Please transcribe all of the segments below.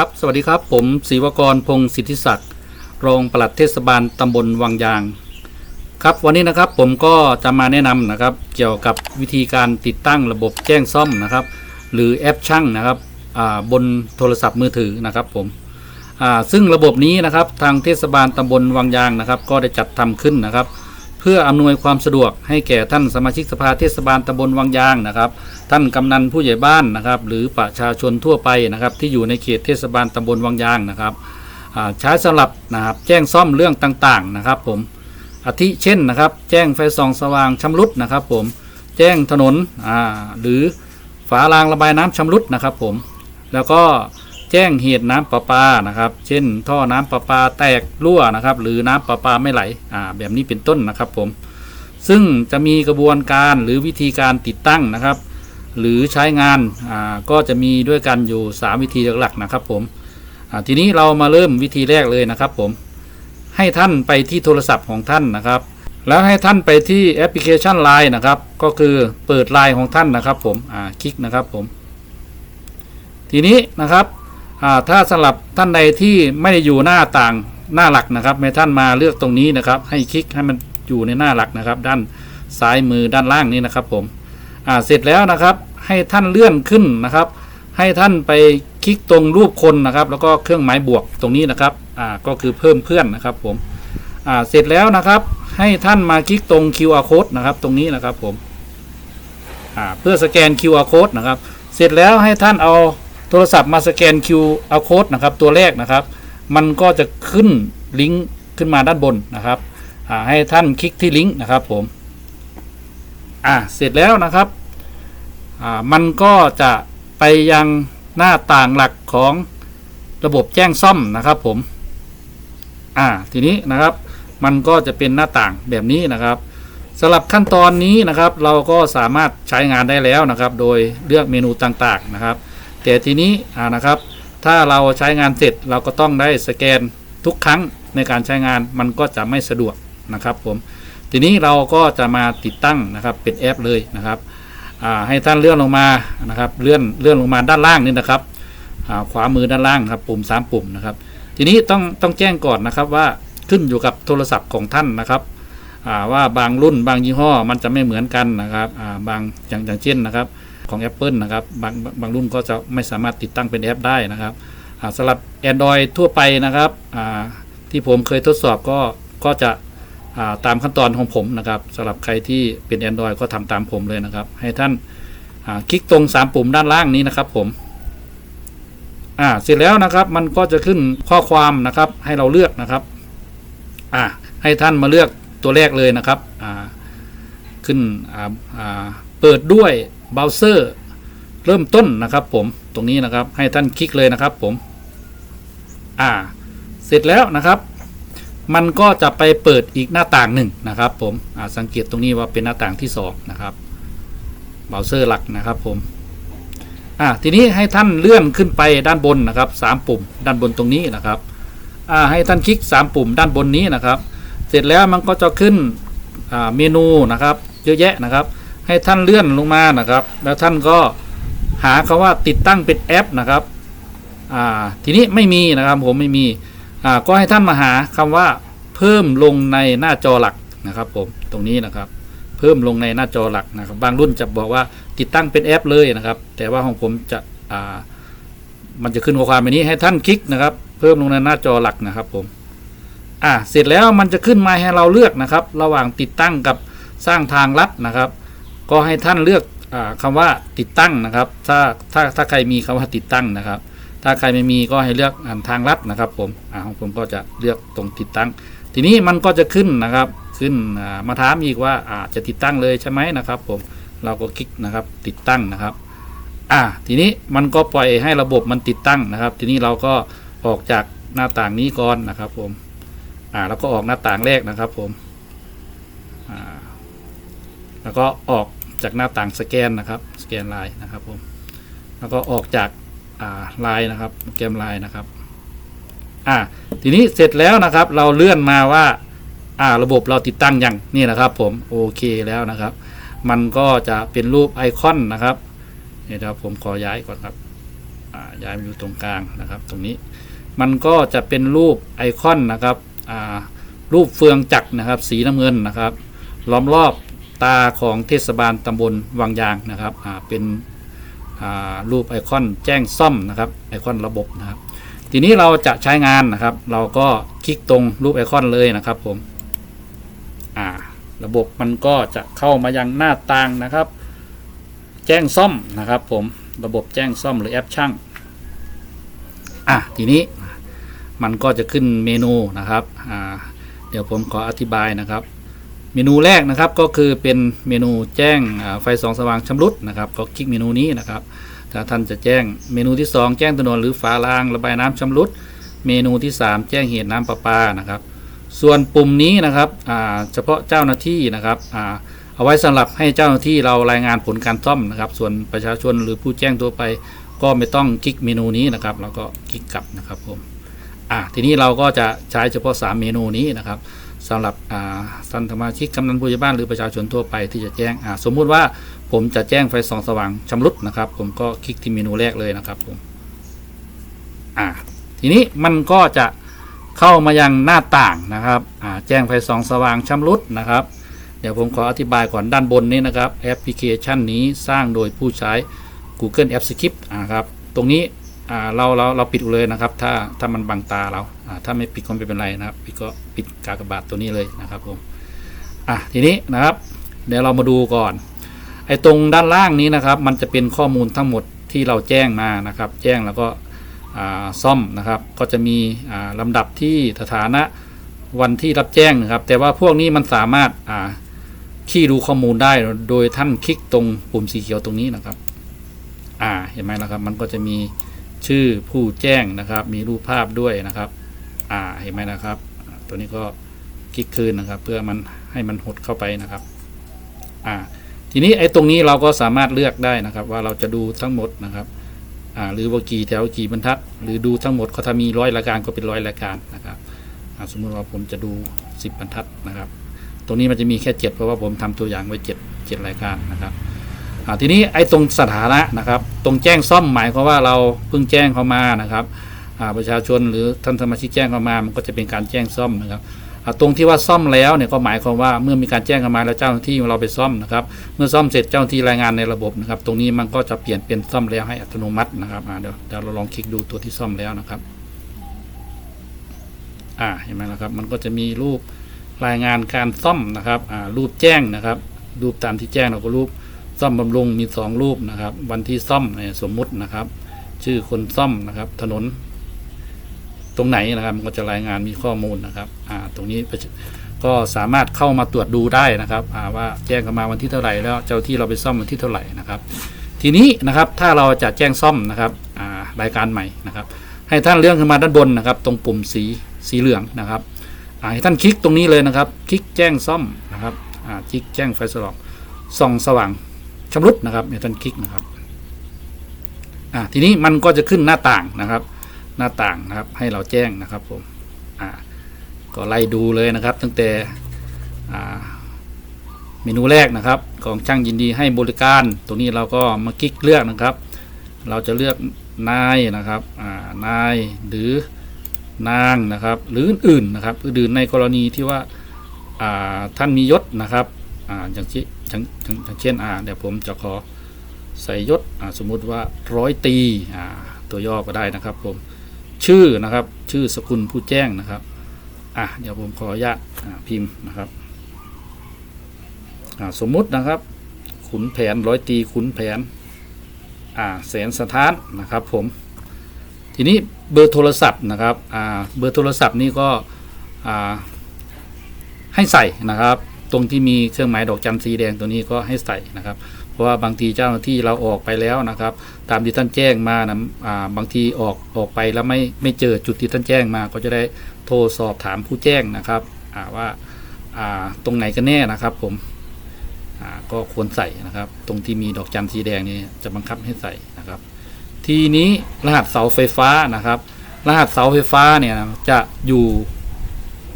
ครับสวัสดีครับ ผมศรีวกรพงศิทธิศักดิ์รองปลัดเทศบาลตำบลวังยาง ครับวันนี้นะครับผมก็จะมาแนะนำนะครับ เกี่ยวกับวิธีการติดตั้งระบบแจ้งซ่อมนะครับ หรือแอปช่างนะครับบนโทรศัพท์มือถือนะครับผมซึ่งระบบนี้นะครับทางเทศบาลตำบลวังยางนะครับ ก็ได้จัดทำขึ้นนะครับ พื่ออำนวยความสะดวกให้แก่ท่านสมาชิกสภาเทศบาลตำบลวังยางนะครับ ท่านกำนันผู้ใหญ่บ้านนะครับ หรือประชาชนทั่วไปนะครับ ที่อยู่ในเขตเทศบาลตำบลวังยางนะครับใช้สำหรับนะครับแจ้งซ่อมเรื่องต่างๆนะครับผมอาทิเช่นนะครับ แจ้งไฟส่องสว่างชำรุดนะครับ ผมแจ้งถนนหรือฝารางระบายน้ำชำรุดนะครับ ผมแล้วก็ แจ้งเหตุน้ำประปานะครับ เช่น ท่อน้ำประปาแตกรั่วนะครับ หรือน้ำประปาไม่ไหลอ่าแบบนี้เป็นต้นนะครับผม ซึ่งจะมีกระบวนการหรือวิธีการติดตั้งนะครับ หรือใช้งานอ่าก็จะมีด้วยกันอยู่ 3 วิธีหลักๆนะครับผมอ่าทีนี้เรามาเริ่มวิธีแรกเลยนะครับผม ให้ท่านไปที่โทรศัพท์ของท่านนะครับแล้วให้ท่านไปที่แอปพลิเคชัน Line นะครับ ก็คือเปิด Line ของท่านนะครับผม อ่า คลิกนะครับผม ทีนี้นะครับ ถ้าสำหรับท่านใดที่ไม่ได้อยู่หน้าต่างหน้าหลักนะครับให้ท่านมาเลือกตรงนี้นะครับ ให้คลิกให้มันอยู่ในหน้าหลักนะครับ ด้านซ้ายมือด้านล่างนี้นะครับผมเสร็จแล้วนะครับให้ท่านเลื่อนขึ้นนะครับ ให้ท่านไปคลิกตรงรูปคนนะครับ แล้วก็เครื่องหมายบวกตรงนี้นะครับก็คือเพิ่มเพื่อนนะครับผมเสร็จแล้วนะครับ ให้ท่านมาคลิกตรง QR code นะครับ ตรงนี้นะครับผมเพื่อสแกน QR code นะครับ เสร็จแล้วให้ท่านเอา โทรศัพท์มาสแกน QR code นะครับ ตัวแรกนะครับ มันก็จะขึ้นลิงก์ขึ้นมาด้านบนนะครับให้ท่านคลิกที่ลิงก์นะครับผมอ่าเสร็จแล้วนะครับอ่ามันก็จะไปยังหน้าต่างหลักของระบบแจ้งซ่อมนะครับผมอ่าทีนี้นะครับ มันก็จะเป็นหน้าต่างแบบนี้นะครับสำหรับขั้นตอนนี้นะครับ เราก็สามารถใช้งานได้แล้วนะครับ โดยเลือกเมนูต่างๆนะครับ แต่ทีนี้นะครับ ถ้าเราใช้งานเสร็จเราก็ต้องได้สแกนทุกครั้งในการใช้งานมันก็จะไม่สะดวกนะครับผมทีนี้เราก็จะมาติดตั้งนะครับเป็นแอปเลยนะครับให้ท่านเลื่อนลงมานะครับเลื่อนเลื่อนลงมาด้านล่างนี่นะครับขวามือด้านล่างครับปุ่มสามปุ่มนะครับ ทีนี้ต้องต้องแจ้งก่อนนะครับว่าขึ้นอยู่กับโทรศัพท์ของท่านนะครับว่าบางรุ่นบางยี่ห้อมันจะไม่เหมือนกันนะครับบางอย่างอย่างเช่นนะครับ ของ Apple นะครับบางบางรุ่นก็จะไม่สามารถติดตั้งเป็นแอปได้นะครับสำหรับ Android ทั่วไปนะครับที่ผมเคยทดสอบก็ก็จะาตามขั้นตอนของผมนะครับสำหรับใครที่เป็น Android ก็ทำตามผมเลยนะครับ ให้ท่านาคลิกตรง 3 ปุ่มด้านล่างนี้นะครับผมอ่าเสร็จแล้วนะครับมันก็จะขึ้นข้อความนะครับให้เราเลือกนะครับอ่าให้ท่านมาเลือกตัวแรกเลยนะครับอ่าขึ้นอ่าอ่าเปิดด้วยเบราว์เซอร์เริ่มต้นนะครับผมตรงนี้นะครับให้ท่านคลิกเลยนะครับผม อ่า เสร็จแล้วนะครับ มันก็จะไปเปิดอีกหน้าต่างหนึ่งนะครับ ผมอ่าสังเกตตรงนี้ว่าเป็นหน้าต่างที่สองนะครับเบราว์เซอร์หลักนะครับผมอ่าทีนี้ให้ท่านเลื่อนขึ้นไปด้านบนนะครับสามปุ่มด้านบนตรงนี้นะครับอ่าให้ท่านคลิกสามปุ่มด้านบนนี้นะครับ เสร็จแล้วมันก็จะขึ้นเมนูนะครับ เยอะแยะนะครับ ให้ท่านเลื่อนลงมานะครับ แล้วท่านก็หาคาว่าติดตั้งเป็นแอปนะครับอ่าทีนี้ไม่มีนะครับผมไม่มีอ่าก็ให้ท่านมาหาคำว่าเพิ่มลงในหน้าจอหลักนะครับผมตรงนี้นะครับ เพิ่มลงในหน้าจอหลักนะครับ บางรุ่นจะบอกว่าติดตั้งเป็นแอปเลยนะครับ แต่ว่าของผมจะอ่ามันจะขึ้นข้อความแบบนี้ให้ท่านคลิกนะครับ เพิ่มลงในหน้าจอหลักนะครับผมอ่าเสร็จแล้วมันจะขึ้นมาให้เราเลือกนะครับ ระหว่างติดตั้งกับสร้างทางลัดนะครับ ก็ให้ท่านเลือกอาคำว่าติดตั้งนะครับ ถ้าถ้าถ้าใครมีคำว่าติดตั้งนะครับ ถ้าใครไม่มีก็ให้เลือกทางลัดนะครับ ผมอของผมก็จะเลือกตรงติดตั้ง ทีนี้มันก็จะขึ้นนะครับ ขึ้นมาถามอีกว่าอาจะติดตั้งเลยใช่ไหมนะครับ ผมเราก็คลิกนะครับ ติดตั้งนะครับ อ่า ทีนี้มันก็ปล่อยให้ระบบมันติดตั้งนะครับ ทีนี้เราก็ออกจากหน้าต่างนี้ก่อนนะครับ ผม อ่า แล้วก็ออกหน้าต่างแรกนะครับ ผม แล้วก็ออกจากหน้าต่างสแกนนะครับ สแกนไลน์นะครับผมแล้วก็ออกจากอ่าไลน์นะครับเกมไลน์นะครับอ่าทีนี้เสร็จแล้วนะครับ เราเลื่อนมาว่าอ่าระบบเราติดตั้งยังนี่นะครับ ผมโอเคแล้วนะครับ มันก็จะเป็นรูปไอคอนนะครับนี่นะครับผมขอย้ายก่อนครับอ่าย้ายมาอยู่ตรงกลางนะครับ ตรงนี้มันก็จะเป็นรูปไอคอนนะครับอ่ารูปเฟืองจักรนะครับ สีน้ำเงินนะครับ ล้อมรอบ ตาของเทศบาลตำบลวังยางนะครับเป็นรูปไอคอนแจ้งซ่อมนะครับไอคอนระบบนะครับ ทีนี้เราจะใช้งานนะครับ เราก็คลิกตรงรูปไอคอนเลยนะครับผมระบบมันก็จะเข้ามายังหน้าต่างนะครับ แจ้งซ่อมนะครับ ผมระบบแจ้งซ่อมหรือแอปช่างอะทีนี้มันก็จะขึ้นเมนูนะครับเดี๋ยวผมขออธิบายนะครับ เมนูแรกนะครับก็คือเป็นเมนูแจ้งไฟสองสว่างชำรุดนะครับ ก็คลิกเมนูนี้นะครับ ถ้าท่านจะแจ้งเมนูที่ 2 แจ้งถนนหรือฝารางระบายน้ำชำรุด เมนูที่ 3 แจ้งเหตุน้ำประปานะครับ ส่วนปุ่มนี้นะครับเฉพาะเจ้าหน้าที่นะครับเอาไว้สำหรับให้เจ้าหน้าที่เรารายงานผลการซ่อมนะครับ ส่วนประชาชนหรือผู้แจ้งตัวไป ก็ไม่ต้องคลิกเมนูนี้นะครับเราก็คลิกกลับนะครับผมอ่าทีนี้เราก็จะใช้เฉพาะ 3 เมนูนี้นะครับ สำหรับท่านสมาชิกกำนันผู้ใหญ่บ้านหรือประชาชนทั่วไปที่จะแจ้งสมมุติว่าผมจะแจ้งไฟส่องสว่างชำรุดนะครับ ผมก็คลิกที่เมนูแรกเลยนะครับผมอ่าทีนี้มันก็จะเข้ามายังหน้าต่างนะครับแจ้งไฟส่องสว่างชำรุดนะครับ เดี๋ยวผมขออธิบายก่อนด้านบนนี้นะครับ แอปพลิเคชันนี้สร้างโดยผู้ใช้ Google App Script อ่าครับ ตรงนี้ เราเราเราปิดเลยนะครับ ถ้าถ้ามันบังตาเราถ้าไม่ปิดก็ไม่เป็นไรนะครับปิดก็ปิดกากบาทตัวนี้เลยนะครับผมอะทีนี้นะครับ เดี๋ยวเรามาดูก่อน ไอ้ตรงด้านล่างนี้นะครับ มันจะเป็นข้อมูลทั้งหมดที่เราแจ้งมานะครับ แจ้งแล้วก็ซ่อมนะครับ ก็จะมีลำดับที่สถานะวันที่รับแจ้งนะครับ แต่ว่าพวกนี้มันสามารถขี้ดูข้อมูลได้โดยท่านคลิกตรงปุ่มสีเขียวตรงนี้นะครับ อ่าเห็นไหมนะครับ มันก็จะมี ชื่อผู้แจ้งนะครับ มีรูปภาพด้วยนะครับ อ่าเห็นไหมนะครับ ตัวนี้ก็คลิกคืนนะครับ เพื่อมันให้มันหดเข้าไปนะครับ อ่า ทีนี้ไอ้ตรงนี้เราก็สามารถเลือกได้นะครับ ว่าเราจะดูทั้งหมดนะครับอ่าหรือว่ากี่แถวกี่บรรทัด หรือดูทั้งหมดก็ถ้ามีร้อยรายการก็เป็นร้อยรายการนะครับสมมติว่าผมจะดู 10 บรรทัดนะครับ ตรงนี้มันจะมีแค่เจ็ดเพราะว่าผมทำตัวอย่างไว้เจ็ดเจ็ดรายการนะครับ ทีนี้ไอ้ตรงสถานะนะครับ ตรงแจ้งซ่อมหมายความว่าเราเพิ่งแจ้งเข้ามานะครับประชาชนหรือท่านสมาชิกแจ้งเข้ามามันก็จะเป็นการแจ้งซ่อมนะครับตรงที่ว่าซ่อมแล้วเนี่ยก็หมายความว่าเมื่อมีการแจ้งเข้ามาแล้วเจ้าหน้าที่เราไปซ่อมนะครับ เมื่อซ่อมเสร็จเจ้าหน้าที่รายงานในระบบนะครับ ตรงนี้มันก็จะเปลี่ยนเป็นซ่อมแล้วให้อัตโนมัตินะครับเดี๋ยวเดี๋ยวเราลองคลิกดูตัวที่ซ่อมแล้วนะครับอ่าเห็นไหมนะครับ มันก็จะมีรูปรายงานการซ่อมนะครับอ่ารูปแจ้งนะครับ รูปตามที่แจ้งเราก็รูป ซ่อมบำรุงมีสองรูปนะครับ วันที่ซ่อมเนี่ยสมมุตินะครับ ชื่อคนซ่อมนะครับ ถนน ตรงไหนนะครับมันก็จะรายงานมีข้อมูลนะครับ อ่า ตรงนี้ก็สามารถเข้ามาตรวจดูได้นะครับ อ่าว่าแจ้งเข้ามาวันที่เท่าไหร่แล้วเจ้าที่เราไปซ่อมวันที่เท่าไหร่นะครับ ทีนี้นะครับถ้าเราจะแจ้งซ่อมนะครับ อ่ารายการใหม่นะครับ ให้ท่านเลื่อนขึ้นมาด้านบนนะครับ ตรงปุ่มสีสีเหลืองนะครับอ่าให้ท่านคลิกตรงนี้เลยนะครับ คลิกแจ้งซ่อมนะครับอ่าคลิกแจ้งไฟสลอกส่องสว่าง ชำรุดนะครับเนี่ยท่านคลิกนะครับอ่าทีนี้มันก็จะขึ้นหน้าต่างนะครับ หน้าต่างนะครับให้เราแจ้งนะครับผมอ่าก็ไล่ดูเลยนะครับ ตั้งแต่อ่าเมนูแรกนะครับ ของช่างยินดีให้บริการ ตรงนี้เราก็มาคลิกเลือกนะครับ เราจะเลือกนายนะครับอ่านายหรือนางนะครับ หรืออื่นๆนะครับอื่นในกรณีที่ว่าอ่าท่านมียศนะครับอ่าอย่าง ที่างอย่างเช่นอ่าเดี๋ยวผมจะขอใส่ยศอ่าสมมุติว่าร้อยตีอ่าตัวย่อก็ได้นะครับผมชื่อนะครับชื่อสกุลผู้แจ้งนะครับอะเดี๋ยวผมขออนุญาตอ่าพิมพ์นะครับอ่าสมมุตินะครับ ขุนแผนร้อยตีขุนแผนอ่าแสนสถานนะครับผมทีนี้เบอร์โทรศัพท์นะครับอ่าเบอร์โทรศัพท์นี่ก็อ่าให้ใส่นะครับ ตรงที่มีเครื่องหมายดอกจันสีแดงตัวนี้ก็ให้ใส่นะครับ เพราะว่าบางทีเจ้าหน้าที่เราออกไปแล้วนะครับ ตามที่ท่านแจ้งมานะอ่าบางทีออกออกไปแล้วไม่ไม่เจอจุดที่ท่านแจ้งมา ก็จะได้โทรสอบถามผู้แจ้งนะครับอ่าว่าอ่าตรงไหนกันแน่นะครับผมอ่าก็ควรใส่นะครับ ตรงที่มีดอกจันสีแดงนี่จะบังคับให้ใส่นะครับ ทีนี้รหัสเสาไฟฟ้านะครับ รหัสเสาไฟฟ้าเนี่ยจะอยู่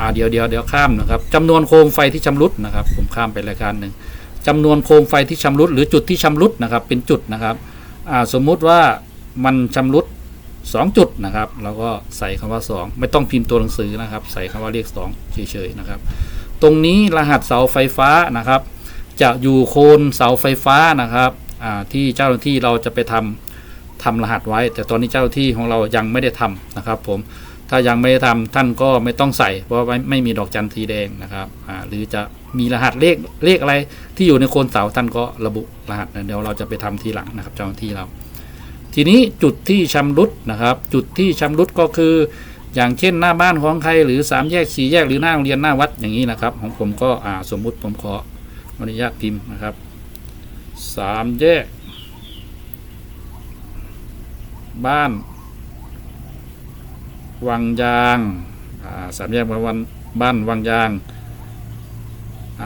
อ่าเดี๋ยวเดี๋ยวเดี๋ยวข้ามนะครับจำนวนโคมไฟที่ชำรุดนะครับ ผมข้ามไปรายการหนึ่งจำนวนโคมไฟที่ชำรุดหรือจุดที่ชำรุดนะครับ เป็นจุดนะครับอ่าสมมุติว่ามันชำรุด 2 จุดนะครับแล้วก็ใส่คำว่า 2 ไม่ต้องพิมพ์ตัวหนังสือนะครับ ใส่คำว่าเลข2เฉยๆนะครับ ตรงนี้รหัสเสาไฟฟ้านะครับ จะอยู่โคนเสาไฟฟ้านะครับอ่าที่เจ้าหน้าที่เราจะไปทำทำรหัสไว้ แต่ตอนนี้เจ้าหน้าที่ของเรายังไม่ได้ทำนะครับ ผม ถ้ายังไม่ได้ทำท่านก็ไม่ต้องใส่ เพราะไม่ไม่มีดอกจันทร์สีแดงนะครับหรือจะมีรหัสเลขเลขอะไรที่อยู่ในโคนเสาท่านก็ระบุรหัสนะเดี๋ยวเราจะไปทำทีหลังนะครับเจ้าหน้าที่เรา ทีนี้จุดที่ชำรุดนะครับ จุดที่ชำรุดก็คือ อย่างเช่นหน้าบ้านของใครหรือสามแยกสี่แยกหรือหน้าโรงเรียนหน้าวัดอย่างนี้นะครับ ของผมก็อ่าสมมุติผมขออนุญาตพิมพ์นะครับสามแยก บ้าน วังยางาสามแยกวันบ้านวังยาง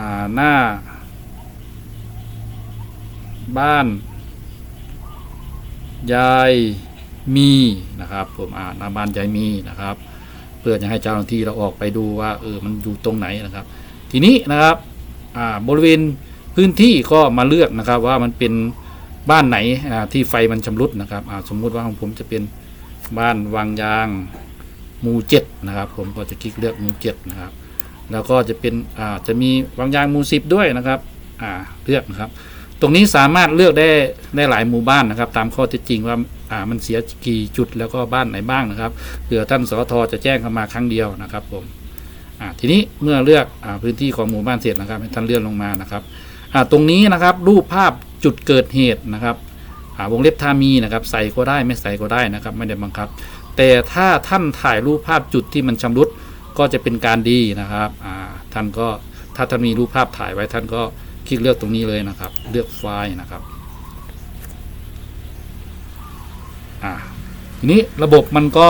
าหน้า บ้าน ยายมีนะครับผมอ่าหน้าบ้านยายมีนะครับ เพื่อจะให้เจ้าหน้าที่เราออกไปดูว่าเออมันอยู่ตรงไหนนะครับ ทีนี้นะครับอ่าบริเวณพื้นที่ก็มาเลือกนะครับว่ามันเป็นบ้านไหนที่ไฟมันชำรุดนะครับสมมุติว่าของผมจะเป็นบ้านวังยาง หมู่เจ็ดนะครับ ผมก็จะคลิกเลือกหมู่เจ็ดนะครับ แล้วก็จะเป็นอ่าจะมีวังยางหมู่สิบด้วยนะครับอ่าเลือกนะครับ ตรงนี้สามารถเลือกได้ได้หลายหมู่บ้านนะครับ ตามข้อเท็จจริงว่าอ่ามันเสียกี่จุดแล้วก็บ้านไหนบ้างนะครับเผื่อท่านสทจะแจ้งเข้ามาครั้งเดียวนะครับ ผมอ่าทีนี้เมื่อเลือกอาพื้นที่ของหมู่บ้านเสร็จนะครับให้ท่านเลื่อนลงมานะครับอ่าตรงนี้นะครับรูปภาพจุดเกิดเหตุนะครับอ่าวงเล็บถ้ามีนะครับใส่ก็ได้ไม่ใส่ก็ได้นะครับ ไม่ได้บังคับ แต่ถ้าท่านถ่ายรูปภาพจุดที่มันชำรุดก็จะเป็นการดีนะครับท่านก็ถ้าท่านมีรูปภาพถ่ายไว้ท่านก็คลิกเลือกตรงนี้เลยนะครับ เลือกไฟล์นะครับอ่าทีนี้ระบบมันก็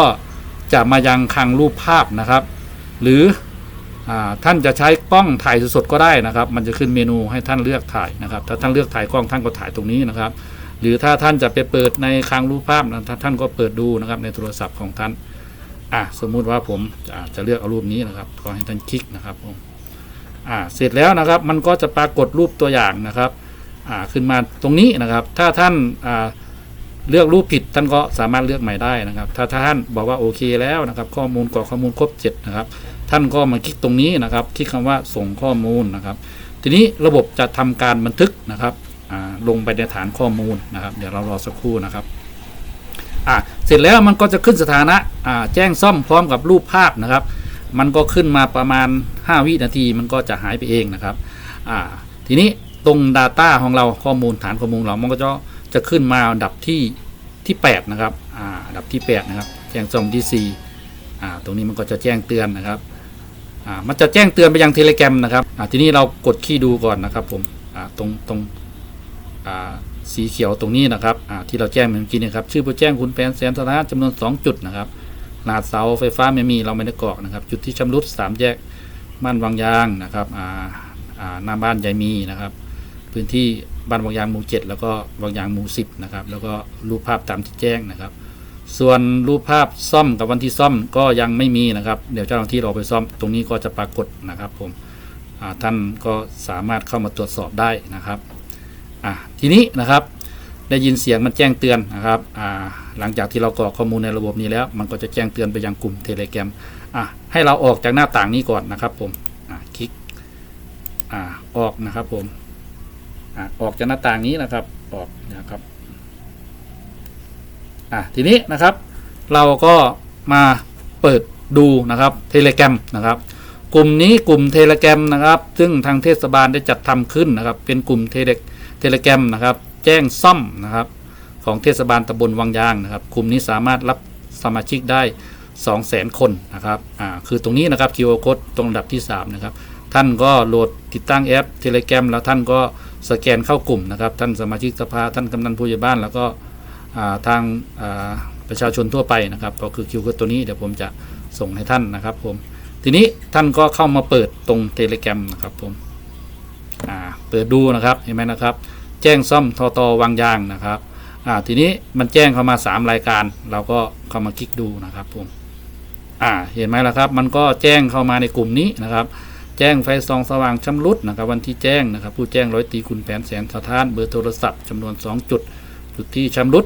จะมายังคลังรูปภาพนะครับ หรืออท่านจะใช้กล้องถ่ายสดๆก็ได้นะครับ มันจะขึ้นเมนูให้ท่านเลือกถ่ายนะครับ ถ้าท่านเลือกถ่ายกล้องท่านก็ถ่ายตรงนี้นะครับ หรือถ้าท่านจะไปเปิดในคลังรูปภาพนะท่านก็เปิดดูนะครับในโทรศัพท์ของท่านอะสมมุติว่าผมจะจะเลือกเอารูปนี้นะครับก็ให้ท่านคลิกนะครับผมอ่าเสร็จแล้วนะครับมันก็จะปรากฏรูปตัวอย่างนะครับอ่าขึ้นมาตรงนี้นะครับ ถ้าท่านอ่าเลือกรูปผิดท่านก็สามารถเลือกใหม่ได้นะครับ ถ้าท่านบอกว่าโอเคแล้วนะครับ ข้อมูลกรอกข้อมูลครบเจ็ดนะครับ ท่านก็มาคลิกตรงนี้นะครับ คลิกคำว่าส่งข้อมูลนะครับ ทีนี้ระบบจะทำการบันทึกนะครับ ลงไปในฐานข้อมูลนะครับ เดี๋ยวเรารอสักครู่นะครับอ่าเสร็จแล้วมันก็จะขึ้นสถานะอ่าแจ้งซ่อมพร้อมกับรูปภาพนะครับ มันก็ขึ้นมาประมาณ 5 วินาทีมันก็จะหายไปเองนะครับอ่าทีนี้ตรง Data ของเราข้อมูลฐานข้อมูลเรามันก็จะจะขึ้นมาอันดับที่ที่8นะครับอ่าอันดับที่ 8 นะครับ แจ้งซ่อมที่4อ่าตรงนี้มันก็จะแจ้งเตือนนะครับอ่ามันจะแจ้งเตือนไปยังเทเลแกรมนะครับอ่าทีนี้เรากดขี้ดูก่อนนะครับผมอ่าตรงตรง สีเขียวตรงนี้นะครับที่เราแจ้งเมื่อกี้นะครับชื่อผู้แจ้งคุณแผนแสนสถานะจำนวน 2 จุดนะครับหนาดเสาไฟฟ้าไม่มีเราไม่ได้กรอกนะครับ จุดที่ชำรุดสามแยกบ้านวังยางนะครับหน้าบ้านยายมีนะครับ พื้นที่บ้านวังยางหมู่เจ็ดแล้วก็วังยางหมู่สิบนะครับแล้วก็รูปภาพตามที่แจ้งนะครับ ส่วนรูปภาพซ่อมกับวันที่ซ่อมก็ยังไม่มีนะครับ เดี๋ยวเจ้าหน้าที่เราไปซ่อมตรงนี้ก็จะปรากฏนะครับผมท่านก็สามารถเข้ามาตรวจสอบได้นะครับ อ่าทีนี้นะครับได้ยินเสียงมันแจ้งเตือนนะครับอ่าหลังจากที่เรากรอกข้อมูลในระบบนี้แล้ว มันก็จะแจ้งเตือนไปยังกลุ่มเทเลแกรมอะให้เราออกจากหน้าต่างนี้ก่อนนะครับผมอะคลิกอ่าออกนะครับผมอะออกจากหน้าต่างนี้นะครับออกนะครับอะทีนี้นะครับเราก็มาเปิดดูนะครับเทเลแกรมนะครับกลุ่มนี้กลุ่มเทเลแกรมนะครับ ซึ่งทางเทศบาลได้จัดทำขึ้นนะครับ เป็นกลุ่มเทเลเทเลแกรมนะครับแจ้งซ่อมนะครับของเทศบาลตำบลวังยางนะครับกลุ่มนี้สามารถรับสมาชิกได้ 2 0 0 0 0 0 คนนะครับอ่าคือตรงนี้นะครับ QR code ตรงระดับที่ 3 นะครับ ท่านก็โหลดติดตั้งแอป Telegram แล้วท่านก็สแกนเข้ากลุ่มนะครับ ท่านสมาชิกสภาท่านกำนันผู้ใหญ่บ้านแล้วก็ทางประชาชนทั่วไปนะครับ ก็คือ QR code ตัวนี้เดี๋ยวผมจะส่งให้ท่านนะครับผมทีนี้ท่านก็เข้ามาเปิดตรง Telegram นะครับผมเปิดดูนะครับเห็นไหมนะครับ แจ้งซ่อมทอตอวางยางนะครับอ่าทีนี้มันแจ้งเข้ามา 3 รายการ เราก็เข้ามาคลิกดูนะครับผมอ่าเห็นไหมล่ะครับ มันก็แจ้งเข้ามาในกลุ่มนี้นะครับแจ้งไฟส่องสว่างชำรุดนะครับวันที่แจ้งนะครับ ผู้แจ้งร้อยตีคุณแผนแสนสถานเบอร์โทรศัพท์จำนวน 2 จุด จุดที่ชำรุด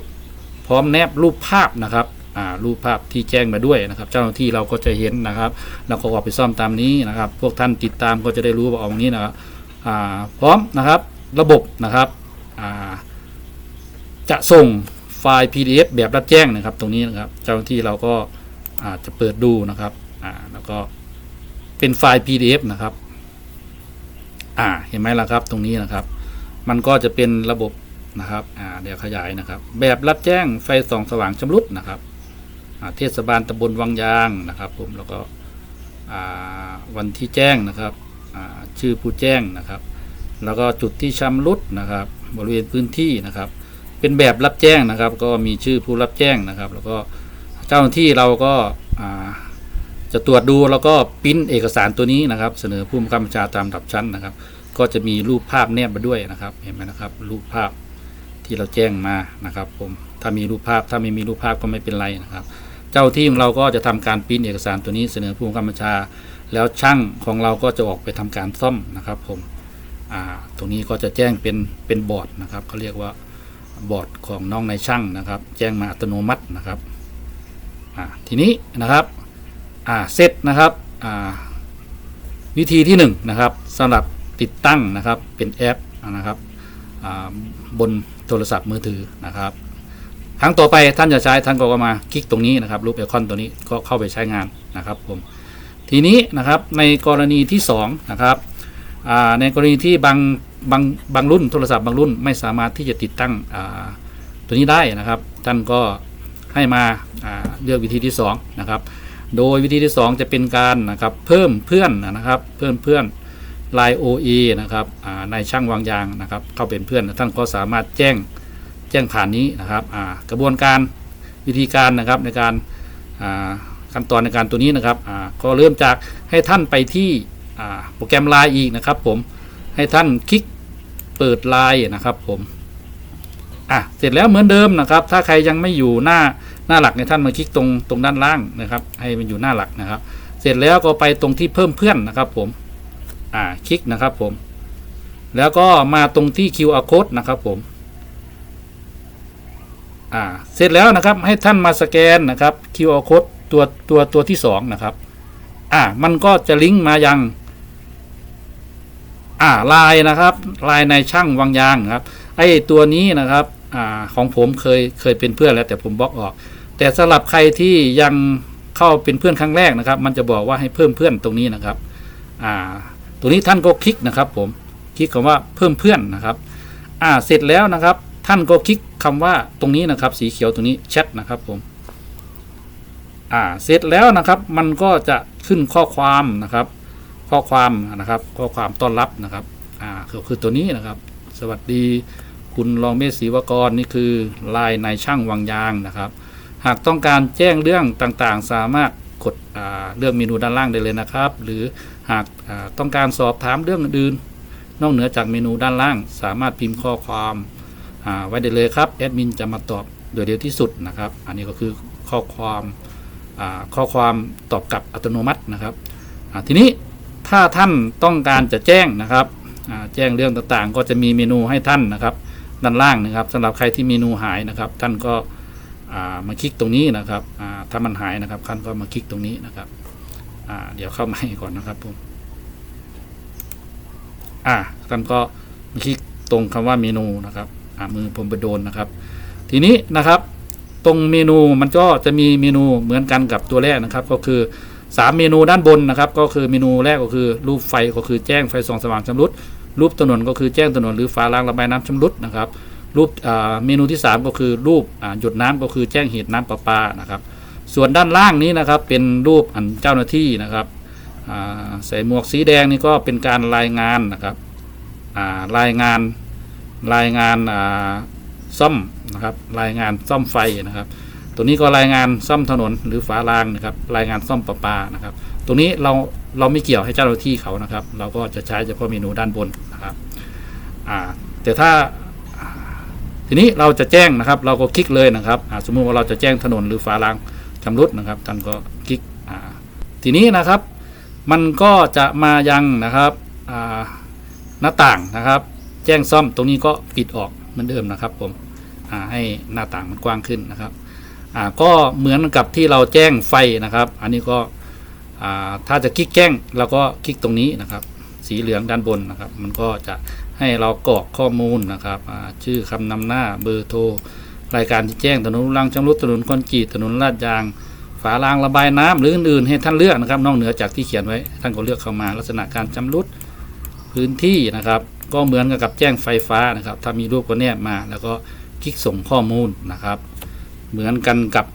พร้อมแนบรูปภาพนะครับอ่ารูปภาพที่แจ้งมาด้วยนะครับ เจ้าหน้าที่เราก็จะเห็นนะครับแล้วก็ออกไปซ่อมตามนี้นะครับ พวกท่านติดตามก็จะได้รู้ว่าออย่างนี้นะครับอ่าพร้อมนะครับ ระบบนะครับ จะส่งไฟล์ PDF แบบรับแจ้งนะครับ ตรงนี้นะครับ เจ้าหน้าที่เราก็อาจจะเปิดดูนะครับอ่าแล้วก็เป็นไฟล์ PDF นะครับอ่าเห็นไหมล่ะครับ ตรงนี้นะครับ มันก็จะเป็นระบบนะครับอ่าเดี๋ยวขยายนะครับ แบบรับแจ้งไฟส่องสว่างชำรุดนะครับเทศบาลตำบลวังยางนะครับผมแล้วก็วันที่แจ้งนะครับชื่อผู้แจ้งนะครับ แล้วก็จุดที่ชำรุดนะครับ บริเวณพื้นที่นะครับ เป็นแบบรับแจ้งนะครับ ก็มีชื่อผู้รับแจ้งนะครับ แล้วก็เจ้าหน้าที่เราก็าจะตรวจดูแล้วก็ปิ้นเอกสารตัวนี้นะครับ เสนอผู้บังคับบัญชาตามลำดับชั้นนะครับ ก็จะมีรูปภาพแนบมาด้วยนะครับ เห็นไหมนะครับ รูปภาพที่เราแจ้งมานะครับ ผมถ้ามีรูปภาพถ้าไม่มีรูปภาพก็ไม่เป็นไรนะครับ เจ้าที่ของเราก็จะทำการปิ้นเอกสารตัวนี้เสนอผู้บังคับบัญชา แล้วช่างของเราก็จะออกไปทำการซ่อมนะครับ ผม ตรงนี้ก็จะแจ้งเป็นเป็นบอร์ดนะครับเขาเรียกว่าบอร์ดของน้องในช่างนะครับ แจ้งมาอัตโนมัตินะครับทีนี้นะครับเสร็จนะครับวิธีที่1นงนะครับสำหรับติดตั้งนะครับเป็นแอปนะครับบนโทรศัพท์มือถือนะครับครั้งต่อไปท่านจะใช้ท่านก็มาคลิกตรงนี้นะครับรูปไอคอนตัวนี้ก็เข้าไปใช้งานนะครับผมทีนี้นะครับในกรณีที่2นะครับ ในกรณีที่บางบางบางรุ่นโทรศัพท์บางรุ่นไม่สามารถที่จะติดตั้งตัวนี้ได้นะครับ ท่านก็ให้มาาเลือกวิธีที่สองนะครับโดยวิธีที่ 2 จะเป็นการนะครับเพิ่มเพื่อนนะครับเพิ่มเพื่อนลาย OE นะครับในช่างวางยางนะครับเข้าเป็นเพื่อนท่านก็สามารถแจ้งแจ้งผ่านนี้นะครับกระบวนการวิธีการนะครับในการขั้นตอนในการตัวนี้นะครับก็เริ่มจากให้ท่านไปที่ โปรแกรมไลน์อีกนะครับผมให้ท่านคลิกเปิดไลน์นะครับผมอะเสร็จแล้วเหมือนเดิมนะครับ ถ้าใครยังไม่อยู่หน้าหน้าหลักในท่านมาคลิกตรงตรงด้านล่างนะครับ ให้มันอยู่หน้าหลักนะครับ เสร็จแล้วก็ไปตรงที่เพิ่มเพื่อนนะครับผมอ่าคลิกนะครับผม แล้วก็มาตรงที่ QR code นะครับผมอ่าเสร็จแล้วนะครับให้ท่านมาสแกนนะครับ QR code ตัวตัวตัวที่สองนะครับอ่ามันก็จะลิงก์มายัง อ่าลายนะครับลายในช่างวางยางครับไอตัวนี้นะครับอ่าของผมเคยเคยเป็นเพื่อนแล้วแต่ผมบล็อกออก แต่สำหรับใครที่ยังเข้าเป็นเพื่อนครั้งแรกนะครับ มันจะบอกว่าให้เพิ่มเพื่อนตรงนี้นะครับอ่าตรงนี้ท่านก็คลิกนะครับผมคลิกคำว่าเพิ่มเพื่อนนะครับอ่าเสร็จแล้วนะครับ ท่านก็คลิกคำว่าตรงนี้นะครับ สีเขียวตรงนี้แชทนะครับผมอ่าเสร็จแล้วนะครับมันก็จะขึ้นข้อความนะครับ ข้อความนะครับ ข้อความต้อนรับนะครับอ่าก็คือตัวนี้นะครับ สวัสดีคุณรองเมธศรีวกรนี่คือลายในช่างวางยางนะครับ หากต้องการแจ้งเรื่องต่างๆ สามารถกดอ่าเลือกเมนูด้านล่างได้เลยนะครับ หรือหากอ่าต้องการสอบถามเรื่องอื่นนอกเหนือจากเมนูด้านล่าง สามารถพิมพ์ข้อความอ่าไว้ได้เลยครับแอดมินจะมาตอบโดยเร็วที่สุดนะครับ อันนี้ก็คือข้อความอ่าข้อความตอบกลับอัตโนมัตินะครับอ่าทีนี้ ถ้าท่านต้องการจะแจ้งนะครับแจ้งเรื่องต่างๆ ก็จะมีเมนูให้ท่านนะครับ ด้านล่างนะครับสำหรับใครที่เมนูหายนะครับ ท่านก็มาคลิกตรงนี้นะครับถ้ามันหายนะครับท่านก็มาคลิกตรงนี้นะครับเดี๋ยวเข้ามาให้ก่อนนะครับผมท่านก็มาคลิกตรงคำว่าเมนูนะครับมือผมไปโดนนะครับ ทีนี้นะครับ ตรงเมนูมันก็จะมีเมนูเหมือนกันกับตัวแรกนะครับ ก็คือ 3 เมนูด้านบนนะครับก็คือเมนูแรกก็คือรูปไฟก็คือแจ้งไฟส่องสว่างชำรุด รูปถนนก็คือแจ้งถนนหรือฝาล้างระบายน้ำชำรุดนะครับรูปเมนูที่ 3 ก็คือรูปหยดน้ำก็คือแจ้งเหตุน้ำประปานะครับส่วนด้านล่างนี้นะครับเป็นรูปอันเจ้าหน้าที่นะครับใส่หมวกสีแดงนี่ก็เป็นการรายงานนะครับรายงานรายงานซ่อมนะครับรายงานซ่อมไฟนะครับ ตัวนี้ก็รายงานซ่อมถนนหรือฝารางนะครับ รายงานซ่อมประปานะครับ ตรงนี้เราเราไม่เกี่ยวให้เจ้าหน้าที่เขานะครับ เราก็จะใช้เฉพาะเมนูด้านบนนะครับอ่าแต่ถ้าทีนี้เราจะแจ้งนะครับ เราก็คลิกเลยนะครับอ่าสมมุติว่าเราจะแจ้งถนนหรือฝารางชำรุดนะครับท่านก็คลิกอ่าทีนี้นะครับมันก็จะมายังนะครับอ่าหน้าต่างนะครับ แจ้งซ่อมตรงนี้ก็ปิดออกเหมือนเดิมนะครับผมอ่าให้หน้าต่างมันกว้างขึ้นนะครับ อ่าก็เหมือนกับที่เราแจ้งไฟนะครับ อันนี้ก็อ่าถ้าจะคลิกแจ้งเราก็คลิกตรงนี้นะครับ สีเหลืองด้านบนนะครับ มันก็จะให้เรากรอกข้อมูลนะครับชื่อคำนำหน้าเบอร์โทรรายการที่แจ้งถนนรังชำรุดถนนคอนกรีตถนนลาดยาง ฝารางระบายน้ำหรืออื่นๆให้ท่านเลือกนะครับ นอกเหนือจากที่เขียนไว้ท่านก็เลือกเข้ามาลักษณะการชำรุดพื้นที่นะครับ ก็เหมือนกับกับแจ้งไฟฟ้านะครับ ถ้ามีรูปก็แนบมา แล้วก็คลิกส่งข้อมูลนะครับ เหมือนกันกับ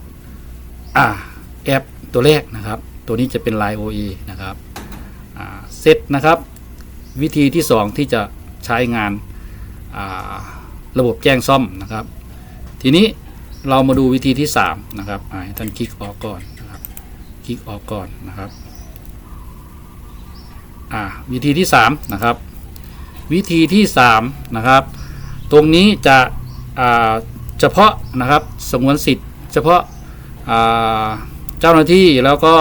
อ่าแอปตัวแรกนะครับ ตัวนี้จะเป็น Line OE นะครับอ่าเซตนะครับ วิธีที่ 2 ที่จะใช้งานาระบบแจ้งซ่อมนะครับ ทีนี้เรามาดูวิธีที่ 3 นะครับให้ท่านคลิกออกก่อนนะครับคลิกออกก่อนนะครับวิธีที่ 3 นะครับ วิธีที่ 3 นะครับ ตรงนี้จะ เฉพาะนะครับสงวนสิทธิ์ เฉพาะเจ้าหน้าที่แล้วก็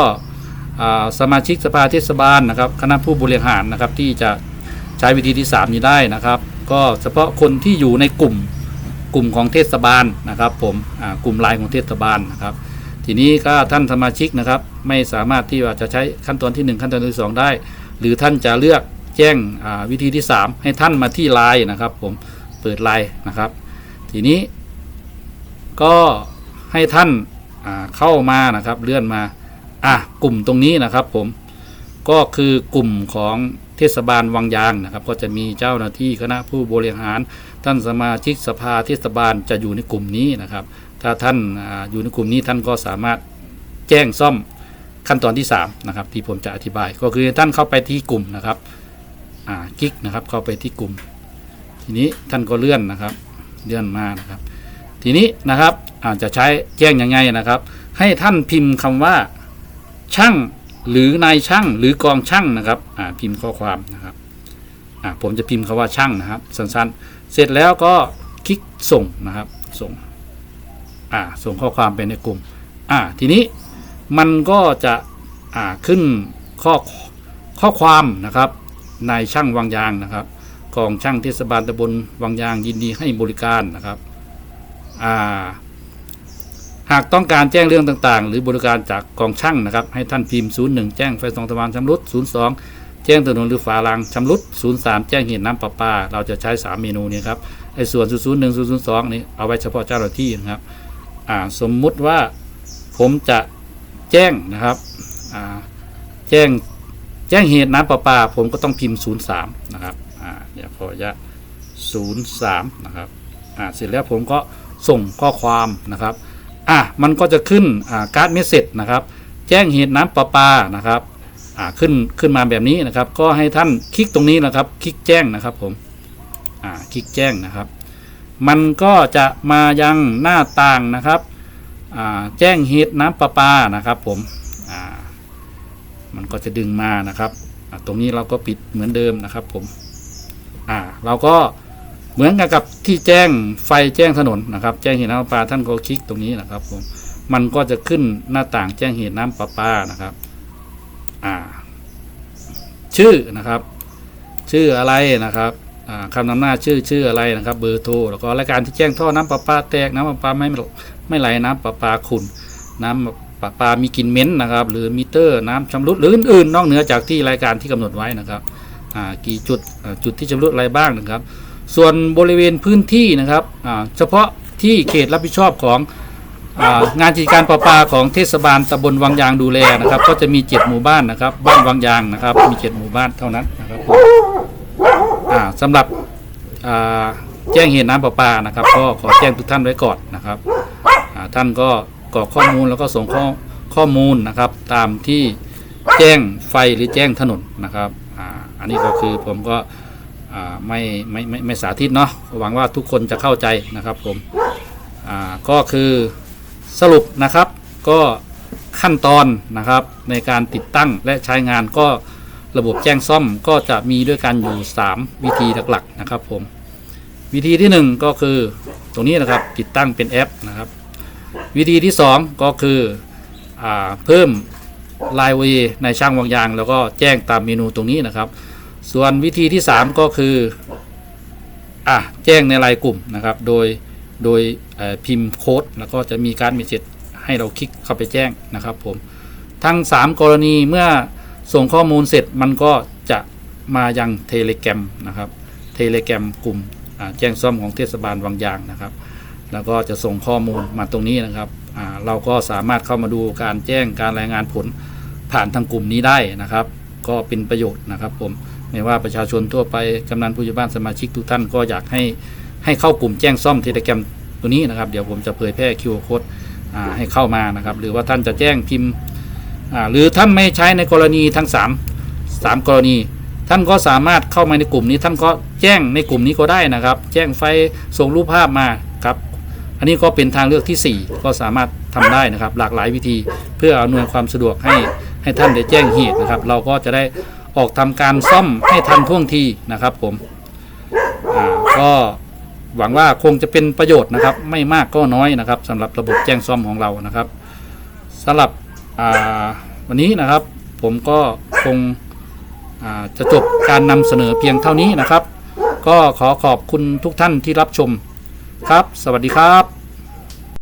สมาชิกสภาเทศบาลนะครับคณะผู้บริหารนะครับที่จะใช้วิธีที่ 3 นี้ได้นะครับ ก็เฉพาะคนที่อยู่ในกลุ่มกลุ่มของเทศบาลนะครับ ผมกลุ่มไลน์ของเทศบาลนะครับ ทีนี้ก็ท่านสมาชิกนะครับ ไม่สามารถที่ว่าจะใช้ขั้นตอนที่ 1 ขั้นตอนที่ 2 ได้ หรือท่านจะเลือกแจ้งวิธีที่ 3 ให้ท่านมาที่ไลน์นะครับ ผมเปิดไลน์นะครับ ทีนี้ ก็ให้ท่านาเข้ามานะครับเลื่อนมาอะกลุ่มตรงนี้นะครับผมก็คือกลุ่มของเทศบาลวังยางนะครับ ก็จะมีเจ้าหน้าที่คณะผู้บริหาร ท่านสมาชิกสภาเทศบาลจะอยู่ในกลุ่มนี้นะครับ ถ้าท่านอาอยู่ในกลุ่มนี้ท่านก็สามารถแจ้งซ่อมขั้นตอนที่3นะครับที่ผมจะอธิบาย ก็คือท่านเข้าไปที่กลุ่มนะครับอ่าคลิกนะครับเข้าไปที่กลุ่ม ทีนี้ท่านก็เลื่อนนะครับ เลื่อนมานะครับ ทีนี้นะครับอาจจะใช้แจ้งยังไงนะครับ ให้ท่านพิมพ์คำว่าช่างหรือนายช่างหรือกองช่างนะครับพิมพ์ข้อความนะครับผมจะพิมพ์คำว่าช่างนะครับสั้นๆ เสร็จแล้วก็คลิกส่งนะครับส่งส่งข้อความไปในกลุ่มทีนี้มันก็จะขึ้นข้อข้อความนะครับนายช่างวางยางนะครับกองช่างเทศบาลตำบลวังยางยินดีให้บริการนะครับ หากต้องการแจ้งเรื่องต่างๆ หรือบริการจากกองช่างนะครับ ให้ท่านพิมพ์ 01 แจ้งไฟส่องสว่างชำรุด 02 แจ้งถนนหรือฝารางชำรุด 03 แจ้งเหตุน้ำประปา เราจะใช้ 3 เมนูนี้ครับไอ้ส่วน 001 002 นี่เอาไว้เฉพาะเจ้าหน้าที่นะครับสมมุติว่าผมจะแจ้งนะครับแจ้งแจ้งเหตุน้ำประปา ผมก็ต้องพิมพ์ 03 นะครับอ่าเดี๋ยวขออนุญาต03 นะครับ อ่าเสร็จแล้วผมก็ส่งข้อความนะครับอะมันก็จะขึ้นอ่าการ์ดเมสเซจนะครับ แจ้งเหตุน้ำประปานะครับอ่าขึ้นขึ้นมาแบบนี้นะครับ ก็ให้ท่านคลิกตรงนี้นะครับ คลิกแจ้งนะครับผมอ่าคลิกแจ้งนะครับ มันก็จะมายังหน้าต่างนะครับอ่าแจ้งเหตุน้ำประปานะครับผมอ่ามันก็จะดึงมานะครับอ่าตรงนี้เราก็ปิดเหมือนเดิมนะครับผมอ่าเราก็ เหมือนกันกับที่แจ้งไฟแจ้งถนนนะครับ แจ้งเหตุน้ำประปาท่านก็คลิกตรงนี้นะครับผมมันก็จะขึ้นหน้าต่างแจ้งเหตุน้ำประปานะครับอ่าชื่อนะครับ ชื่ออะไรนะครับอ่าคำนำหน้าชื่อชื่ออะไรนะครับ เบอร์โทรแล้วก็รายการที่แจ้งท่อน้ำประปาแตกน้ำประปาไม่ไม่ไหลน้ำประปาขุ่นน้ำประปามีกลิ่นเหม็นนะครับ หรือมิเตอร์น้ำชำรุดหรืออื่นๆ นอกเหนือจากที่รายการที่กำหนดไว้นะครับอ่ากี่จุดจุดที่ชำรุดอะไรบ้างนะครับ ส่วนบริเวณพื้นที่นะครับเฉพาะที่เขตรับผิดชอบของงานกิจการประปาของเทศบาลตำบลวังยางดูแลนะครับ ก็จะมีเจ็ดหมู่บ้านนะครับ บ้านวังยางนะครับ มีเจ็ดหมู่บ้านเท่านั้นนะครับอ่าสำหรับแจ้งเหตุน้ำประปานะครับ ก็ขอแจ้งทุกท่านไว้ก่อนนะครับท่านก็กรอกข้อมูลแล้วก็ส่งข้อข้อมูลนะครับ ตามที่แจ้งไฟหรือแจ้งถนนนะครับออันนี้ก็คือผมก็ อ่ไม่ไม่ไม่ไม่สาธิตเนาะหวังว่าทุกคนจะเข้าใจนะครับผมก็คือสรุปนะครับก็ขั้นตอนนะครับในการติดตั้งและใช้งานก็ระบบแจ้งซ่อมก็จะมีด้วยกันอยู่ 3 วิธีหลักๆนะครับผมวิธีที่ 1 ก็คือตรงนี้นะครับติดตั้งเป็นแอปนะครับ วิธีที่ 2 ก็คืออเพิ่มลายเวในช่างวางยาง แล้วก็แจ้งตามเมนูตรงนี้นะครับ ส่วนวิธีที่ 3 ก็คืออะแจ้งในรายกลุ่มนะครับ โดยโดยพิมพ์โค้ดแล้วก็จะมีการเมสเซจให้เราคลิกเข้าไปแจ้งนะครับผมทั้ง 3 กรณีเมื่อส่งข้อมูลเสร็จมันก็จะมายังเทเลแกรมนะครับเทเลแกรมกลุ่มแจ้งซ่อมของเทศบาลวังยางนะครับ แล้วก็จะส่งข้อมูลมาตรงนี้นะครับเราก็สามารถเข้ามาดูการแจ้งการรายงานผลผ่านทางกลุ่มนี้ได้นะครับ ก็เป็นประโยชน์นะครับผม ไม่ว่าประชาชนทั่วไปกำนันผู้ใหญ่บ้านสมาชิกทุกท่านก็อยากให้ให้เข้ากลุ่มแจ้งซ่อมเทเลแกรมตัวนี้นะครับ เดี๋ยวผมจะเผยแพร่ QR code อ่าให้เข้ามานะครับ หรือว่าท่านจะแจ้งพิมพ์หรือท่านไม่ใช้ในกรณีทั้ง 3 3 กรณี ท่านก็สามารถเข้ามาในกลุ่มนี้ ท่านก็แจ้งในกลุ่มนี้ก็ได้นะครับ แจ้งไฟส่งรูปภาพมาครับอันนี้ก็เป็นทางเลือกที่ 4 ก็สามารถทำได้นะครับ หลากหลายวิธีเพื่ออำนวยความสะดวกให้ให้ท่านได้แจ้งเหตุนะครับ เราก็จะได้ ออกทำการซ่อมให้ทันท่วงทีนะครับผมก็หวังว่าคงจะเป็นประโยชน์นะครับ ไม่มากก็น้อยนะครับสำหรับระบบแจ้งซ่อมของเรานะครับสำหรับวันนี้นะครับ ผมก็คงจะจบการนำเสนอเพียงเท่านี้นะครับ ก็ขอขอบคุณทุกท่านที่รับชมครับ สวัสดีครับ